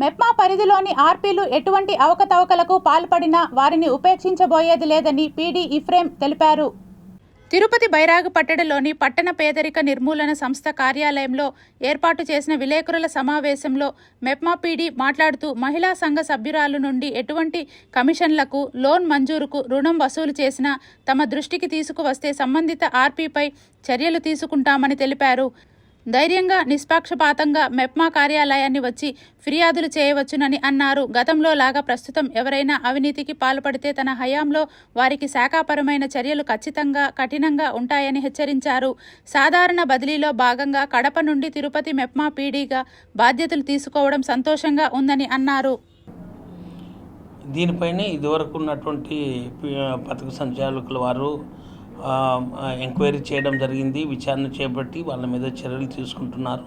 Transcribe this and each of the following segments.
మెప్మా పరిధిలోని ఆర్పీలు ఎటువంటి అవకతవకలకు పాల్పడినా వారిని ఉపేక్షించబోయేది లేదని పీడీ ఇఫ్రేమ్ తెలిపారు. తిరుపతి బైరాగపట్టణలోని పట్టణ పేదరిక నిర్మూలన సంస్థ కార్యాలయంలో ఏర్పాటు చేసిన విలేకరుల సమావేశంలో మెప్మా పీడీ మాట్లాడుతూ మహిళా సంఘ సభ్యురాలు నుండి ఎటువంటి కమిషన్లకు లోన్ మంజూరుకు రుణం వసూలు చేసినా తమ దృష్టికి తీసుకువస్తే సంబంధిత ఆర్పీపై చర్యలు తీసుకుంటామని తెలిపారు. ధైర్యంగా నిష్పక్షపాతంగా మెప్మా కార్యాలయాన్ని వచ్చి ఫిర్యాదులు చేయవచ్చునని అన్నారు. గతంలో లాగా ప్రస్తుతం ఎవరైనా అవినీతికి పాల్పడితే తన హయాంలో వారికి శాఖాపరమైన చర్యలు ఖచ్చితంగా కఠినంగా ఉంటాయని హెచ్చరించారు. సాధారణ బదిలీలో భాగంగా కడప నుండి తిరుపతి మెప్మా పీడీగా బాధ్యతలు తీసుకోవడం సంతోషంగా ఉందని అన్నారు. దీనిపైనే ఇదివరకు ఉన్నటువంటి పథక సంచాలకుల వారు ఎంక్వైరీ చేయడం జరిగింది. విచారణ చేపట్టి వాళ్ళ మీద చర్యలు తీసుకుంటున్నారు.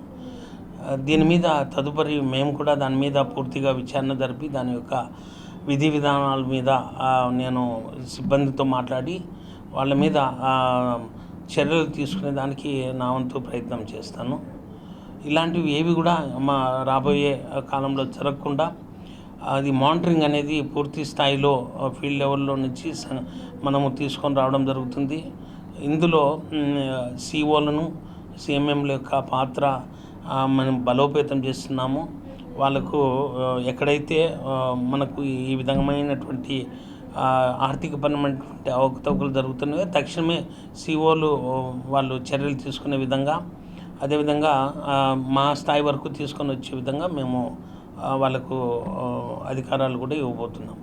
దీని మీద తదుపరి మేము కూడా దాని మీద పూర్తిగా విచారణ జరిపి దాని యొక్క విధి విధానాల మీద నేను సిబ్బందితో మాట్లాడి వాళ్ళ మీద చర్యలు తీసుకునే దానికి నా వంతు ప్రయత్నం చేస్తాను. ఇలాంటివి ఏవి కూడా మా రాబోయే కాలంలో జరగకుండా అది మానిటరింగ్ అనేది పూర్తి స్థాయిలో ఫీల్డ్ లెవెల్లో నుంచి మనము తీసుకొని రావడం జరుగుతుంది. ఇందులో సిఓలను సిఎంఎంల యొక్క పాత్ర మనం బలోపేతం చేస్తున్నాము. వాళ్ళకు ఎక్కడైతే మనకు ఈ విధమైనటువంటి ఆర్థికపరమైనటువంటి అవకతవకలు జరుగుతున్నాయో తక్షణమే సిఓలు వాళ్ళు చర్యలు తీసుకునే విధంగా అదేవిధంగా మా స్థాయి వరకు తీసుకొని వచ్చే విధంగా మేము వాళ్ళకు అధికారాలు కూడా ఇవ్వబోతున్నాం.